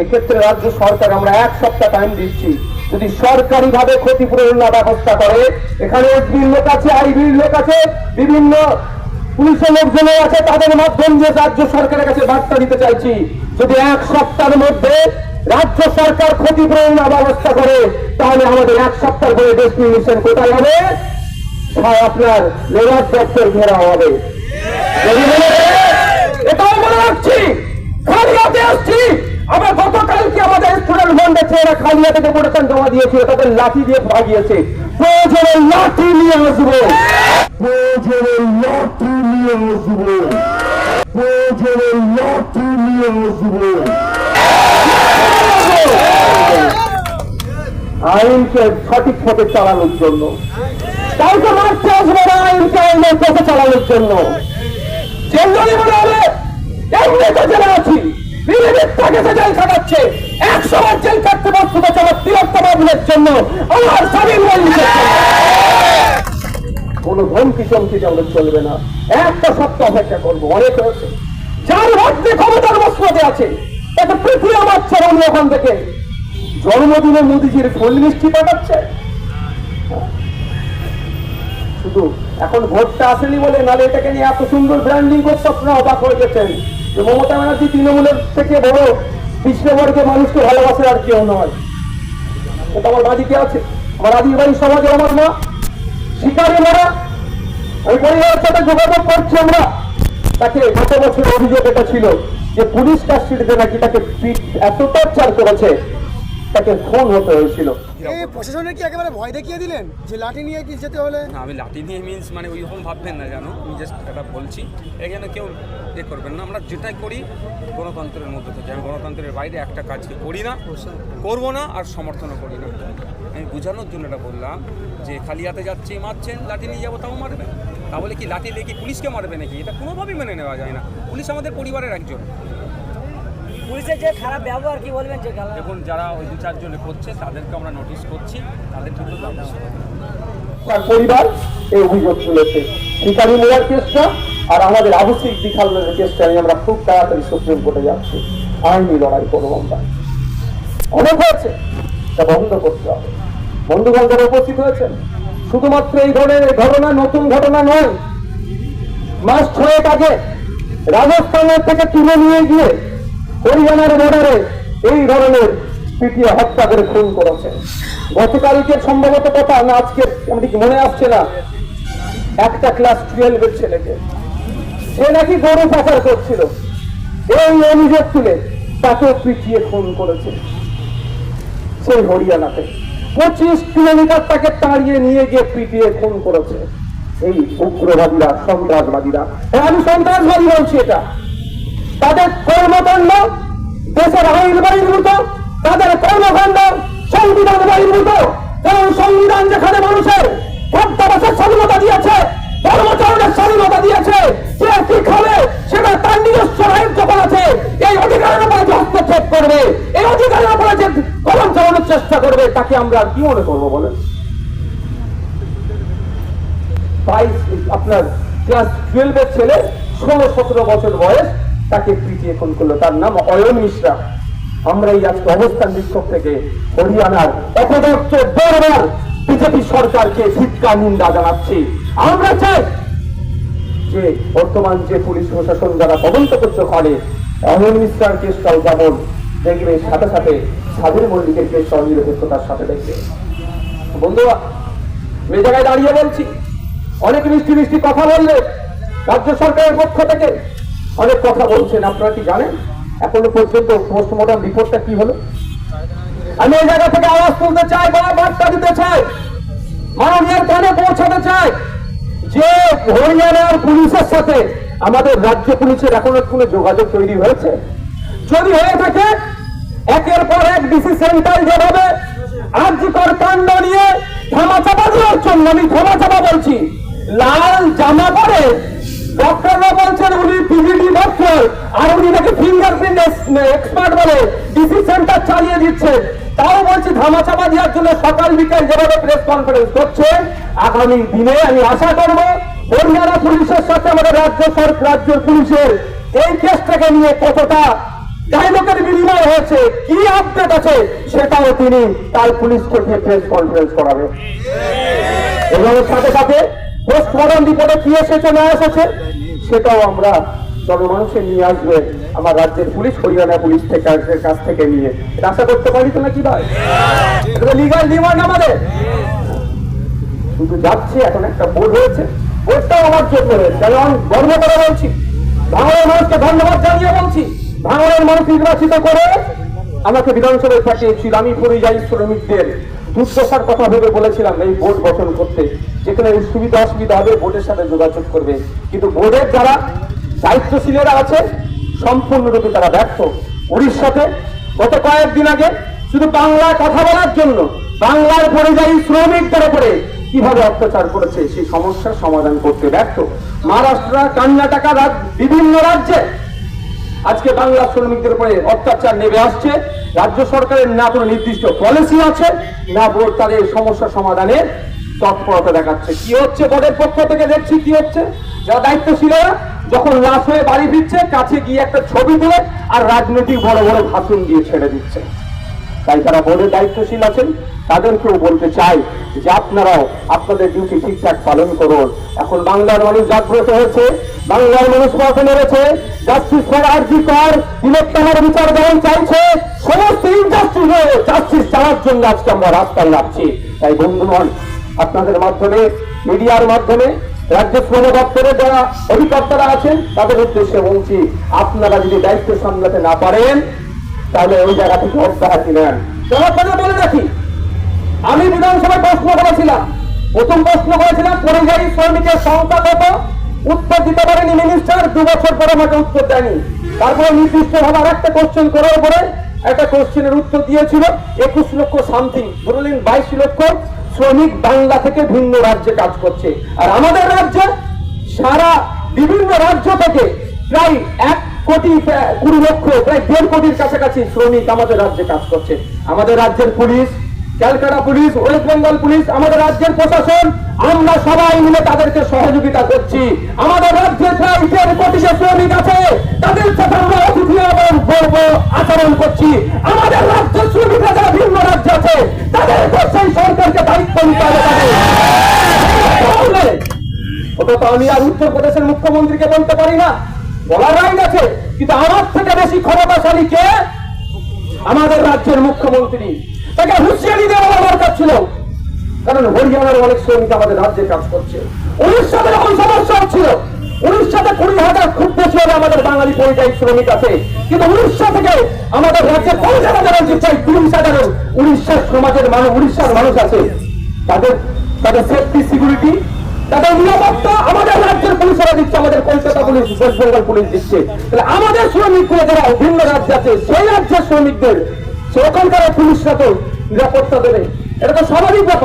এক্ষেত্রে রাজ্য সরকার আমরা এক সপ্তাহ টাইম দিচ্ছি। যদি সরকারি ভাবে ক্ষতিপূরণ না ব্যবস্থা করে এখানে এসবির লোক আছে আইবির লোক আছে বিভিন্ন পুলিশের লোকজন আছে তাদের মাধ্যম দিয়ে রাজ্য সরকারের কাছে বার্তা দিতে চাইছি। যদি এক সপ্তাহের মধ্যে রাজ্য সরকার ক্ষতিপূরণ না ব্যবস্থা করে তাহলে আমাদের এক সপ্তাহ পরে ডেস্টিনেশন কোথায় হবে? আপনার লেবার দপ্তর ঘেরা হবে। এটাও মনে রাখছি। খালি হাতে আসছি। আবার গতকালকে আমাদের স্টুডেন্ট বন্ধেছে এরা খালি হাতে ডেপুটেশন জমা তাদের লাঠি দিয়ে ভাগিয়েছে প্রয়োজনে লাঠি নিয়ে আসব। প্রয়োজনে লাঠি নিয়ে আসব। প্রয়োজনে লাঠি নিয়ে আসব। আইনকে সঠিক পথে চালানোর জন্য। কাউকে মারতে আসবে না আইনকে আইনের পথে চালানোর জন্য। জেলজলি মনে হবে এমনি তো জেলে আছি। পৃথিবী ওখান থেকে। জন্মদিনে মোদিজির ফুল মিষ্টি পাঠাচ্ছে শুধু এখন ভোটটা আসেনি বলে নালে এটাকে নিয়ে এত সুন্দর ব্র্যান্ডিং করতে আপনারা অবাক হয়ে গেছেন। মমতা ব্যানার্জি তৃণমূলের থেকে বড় পিছিয়ে মানুষকে ভালোবাসে আর কেউ নয়। এটা আমার বাড়িতে আছে। আমার আদিবাড়ি সমাজে আমার মা। শিকারে মারা। ওই পরিবারের সাথে যোগাযোগ করছি আমরা। তাকে গত বছর অভিযোগ এটা ছিল যে পুলিশ কাস্টডিতে নাকি তাকে এত টর্চার করেছে তাকে ফোন হতে হয়েছিল। প্রশাসনের কি একেবারে ভয় দেখিয়ে দিলেন? যে লাঠি নিয়ে কি যেতে হলে? না আমি লাঠি নিয়ে মিন্স মানে ওইরকম ভাববেন না জানো? আমি জাস্ট এটা বলছি। এখানে কেউ এ করবেন না। আমরা যেটাই করি গণতন্ত্রের মধ্যে থেকে। আমি গণতন্ত্রের বাইরে একটা কাজকে করি না করব না আর সমর্থনও করি না। আমি বোঝানোর জন্য এটা বললাম যে খালি হাতে যাচ্ছি মারছেন লাঠি নিয়ে যাব তাও মারবে। তাহলে কি লাঠি নিয়ে কি পুলিশকে মারবে নাকি? এটা কোনোভাবেই মেনে নেওয়া যায় না। পুলিশ আমাদের পরিবারের একজন। পুলিশের যে খারাপ ব্যবহার কি বলবেন যে দেখুন যারা ওই দু চারজনে করছে তাদেরকে আমরা নোটিশ করছি তাদের কিন্তু তার পরিবার এই অভিযোগ তুলেছে। শিকারি মোয়ার কেসটা আর আমাদের আবু সিদ্দিক হালদারের কেসটা নিয়ে আমরা খুব তাড়াতাড়ি সুপ্রিম কোর্টে যাচ্ছি। আইনি লড়াই করব আমরা। অনেক হয়েছে তা বন্ধ করতে হবে। বন্ধু বান্ধব উপস্থিত হয়েছেন শুধুমাত্র এই ধরনের ঘটনা নতুন ঘটনা নয় মাস ছয়েক আগে রাজস্থানের থেকে তুলে নিয়ে গিয়ে হরিয়ানার বর্ডারে এই ধরনের পিটিয়ে হত্যা করে খুন করেছে। গতকালকে সম্ভবত কথা না আজকে ঠিক মনে আসছে না? একটা ক্লাস টুয়েলভের ছেলেকে। সে নাকি গরু পাচার করছিল। এই অভিযোগ তুলে তাকে পিটিয়ে খুন করেছে। সেই হরিয়ানাতে পঁচিশ কিলোমিটার তাকে তাড়িয়ে নিয়ে গিয়ে পিটিয়ে খুন করেছে। এই উগ্রবাদীরা সন্ত্রাসবাদীরা। হ্যাঁ, আমি সন্ত্রাসবাদী বলছি এটা। তাদের কর্মকাণ্ড দেশের আইন বহির্ভূত তাদের কর্মকাণ্ড, সংবিধান বহির্ভূত কারণ সংবিধান যেখানে মানুষের ভক্তাবাসের স্বাধীনতা দিয়েছে, ধর্মচরণের স্বাধীনতা দিয়েছে, সে কি খাবে? সেটা তার নিজস্ব আইন আছে। এই অধিকারের উপরে যে হস্তক্ষেপ করবে, এই অধিকারের উপরে যে কলম চালানোর চেষ্টা করবে, তাকে আমরা কি মনে করব বলেন? বাইশ, আপনার ক্লাস ছেলে ষোলো সতেরো বছর বয়স তাকে পিটিয়ে খুন করল। তার নাম অয়ন মিশ্রা। আমরা এই আজকে অবস্থান বিক্ষোভ থেকে হরিয়ানার অপদস্থ বারবার বিজেপি সরকারকে ধিক্কার নিন্দা জানাচ্ছি। আমরা চাই যে বর্তমান যে পুলিশ প্রশাসন যারা তদন্ত করছে ওখানে অয়ন মিশ্রার কেসটাও যেমন দেখবে, সাথে সাথে সাবির মল্লিকের কেসটাও নিরপেক্ষতার সাথে দেখবে। বন্ধুরা এই জায়গায় দাঁড়িয়ে বলছি, অনেক মিষ্টি মিষ্টি কথা বললে রাজ্য সরকারের পক্ষ থেকে অনেক কথা বলছেন, আপনারা কি জানেন? এখনও পর্যন্ত পোস্টমর্টম রিপোর্টটা কি হলো? আমি এই জায়গা থেকে আওয়াজ তুলতে চাই বা বার্তা দিতে চাই মাননীয় কানে পৌঁছাতে চাই যে হরিয়ানার পুলিশের সাথে আমাদের রাজ্য পুলিশের এখনও কোনো যোগাযোগ তৈরি হয়েছে। যদি হয়ে থাকে, একের পর এক ডিসি সেন্টার যেভাবে আর্যকর কাণ্ড নিয়ে ধামাচাপা দেওয়ার জন্য আমি ধামাচাপা বলছি। লাল জামা পরে ডক্টররা বলছেন, উনি পিজিডি ডক্টর আর উনি নাকি ফিঙ্গারপ্রিন্ট এক্সপার্ট বলে ডিসি সেন্টার চালিয়ে দিচ্ছে। তাও বলছি ধামাচাপা দেওয়ার জন্য সকাল বিকাল যেভাবে প্রেস কনফারেন্স করছে, আগামী দিনে আমি আশা করব হরিয়ানা পুলিশের সাথে আমাদের রাজ্য সরকার রাজ্য পুলিশের এই কেসটাকে নিয়ে কতটা ডায়লগের বিনিময় হয়েছে, কি কাছে সেটাও তিনি তার পুলিশকে প্রেস কনফারেন্স করাবে। এবং সাথে সাথে পোস্টমর্টম রিপোর্টে কি এসেছে, না এসেছে, সেটাও আমরা জনমানুষে নিয়ে আসবে আমার রাজ্যের পুলিশ, হরিয়ানা পুলিশ থেকে কাছ থেকে নিয়ে। আশা করতে পারি তো নাকি ভাই? ডিমান্ড আমাদের। শুধু যাচ্ছে, এখন একটা বোর্ড হয়েছে। বোর্ডটাও আমার জন্য হয়েছে আমি গর্ব করে বলছি। ভাঙড়ের মানুষকে ধন্যবাদ জানিয়ে বলছি। ভাঙড়ের মানুষ নির্বাচিত করে আমাকে বিধানসভায় পাঠিয়েছিল। আমি পরিযায়ী শ্রমিকদের দুর্দশার কথা ভেবে বলেছিলাম এই বোর্ড গঠন করতে। যেখানে সুবিধা অসুবিধা হবে, বোর্ডের সাথে যোগাযোগ করবে। কিন্তু বোর্ডের যারা দায়িত্বশীলেরা আছে, সম্পূর্ণরূপে তারা ব্যর্থ। উড়িষ্যাতে গত কয়েকদিন আগে শুধু বাংলায় কথা বলার জন্য বাংলার পরিযায়ী শ্রমিকদের উপরে কীভাবে অত্যাচার করেছে, সেই সমস্যার সমাধান করতে ব্যর্থ। মহারাষ্ট্র, কর্ণাটকা বিভিন্ন রাজ্যে আজকে বাংলা শ্রমিকদের উপরে অত্যাচার নেমে আসছে। রাজ্য সরকারের না কোনো নির্দিষ্ট পলিসি আছে, না তাদের সমস্যা সমাধানের তৎপরতা দেখাচ্ছে। কি হচ্ছে, বোর্ডের পক্ষ থেকে দেখছি কি হচ্ছে? যারা দায়িত্বশীলেরা যখন লাশ হয়ে বাড়ি ফিরছে, কাছে গিয়ে একটা ছবি তুলে আর রাজনৈতিক বড় বড় ভাষণ দিয়ে ছেড়ে দিচ্ছে। তাই যারা বোর্ডের দায়িত্বশীল আছেন, তাদেরকেও বলতে চাই যে আপনারাও আপনাদের ডিউটি ঠিকঠাক পালন করুন। এখন বাংলার মানুষ জাগ্রত হয়েছে, বাংলার মানুষ পথে নেমেছে জাস্টিস ফর আরজি কর তিলোত্তমার বিচার যেমন চাইছে, সমস্ত ইনজাস্টিস জাস্টিস চাওয়ার জন্য আজকে আমরা রাস্তায় নামছি। তাই বন্ধুগণ, আপনাদের মাধ্যমে মিডিয়ার মাধ্যমে রাজ্য শ্রম দপ্তরের যারা অধিকর্তারা আছেন, তাদের উদ্দেশ্যে বলছি, আপনারা যদি দায়িত্ব সামলাতে না পারেন, তাহলে ওই জায়গা থেকে অব্যাহতি নেন। বলে রাখি, আমি বিধানসভায় প্রশ্ন করেছিলাম। প্রথম প্রশ্ন করেছিলাম, পরিযায়ী শ্রমিকের সংখ্যা কত? উত্তর দিতে পারেনি মিনিস্টার দু বছর পরে আমাকে উত্তর দেয়নি। তারপরে নির্দিষ্ট ভাবে আর একটা কোশ্চেন করার পরে একটা কোশ্চেনের উত্তর দিয়েছিল, একুশ লক্ষ সামথিং ধরলেন বাইশ লক্ষ। শ্রমিক বাংলা থেকে ভিন্ন রাজ্যে কাজ করছে। আর আমাদের রাজ্যে সারা বিভিন্ন রাজ্য থেকে প্রায় এক কোটি, কুড়ি লক্ষ, প্রায় দেড় কোটির কাছাকাছি শ্রমিক আমাদের রাজ্যে কাজ করছে। আমাদের রাজ্যের police, Calcutta police, West Bengal police, আমাদের রাজ্যের প্রশাসন, আমরা সবাই মিলে তাদেরকে সহযোগিতা করছি। আমাদের রাজ্যে প্রায় দেড় কোটি শ্রমিক আছে, তাদের সাথে আমরা অতিথি এবং গর্ব আচরণ করছি। আমাদের রাজ্যের শ্রমিকরা যারা ভিন্ন রাজ্যে আছে তো আমি আর উত্তরপ্রদেশের মুখ্যমন্ত্রীকে বলতে পারি না। বলার রাইট আছে, কিন্তু আমার থেকে বেশি ক্ষমতাশালী কে? আমাদের রাজ্যের মুখ্যমন্ত্রী। তাকে হুঁশিয়ারি দেওয়া দরকার ছিল। কারণ হরিয়ানার অনেক শ্রমিক আমাদের রাজ্যে কাজ করছে। উড়িষ্যাতে যখন সমস্যা হচ্ছিল উড়িষ্যাতে কুড়ি হাজার খুব বেশি হবে আমাদের বাঙালি পরিযায়ী শ্রমিক আছে। কিন্তু উড়িষ্যা থেকে আমাদের রাজ্যে পঞ্চাশ হাজার চাই তিরিশ হাজার উড়িষ্যার সমাজের মানুষ, উড়িষ্যার মানুষ আছে। তাদের তাদের সেফটি সিকিউরিটি তাদের নিরাপত্তা আমাদের রাজ্যের পুলিশরা দিচ্ছে, আমাদের কলকাতা পুলিশ ওয়েস্ট বেঙ্গল পুলিশ দিচ্ছে। তাহলে আমাদের শ্রমিকগুলো যারা ভিন্ন রাজ্যে আছে, সেই রাজ্যের শ্রমিকদের ওখানকার পুলিশরা তো নিরাপত্তা দেবে। এটা তো স্বাভাবিক ব্যাপার।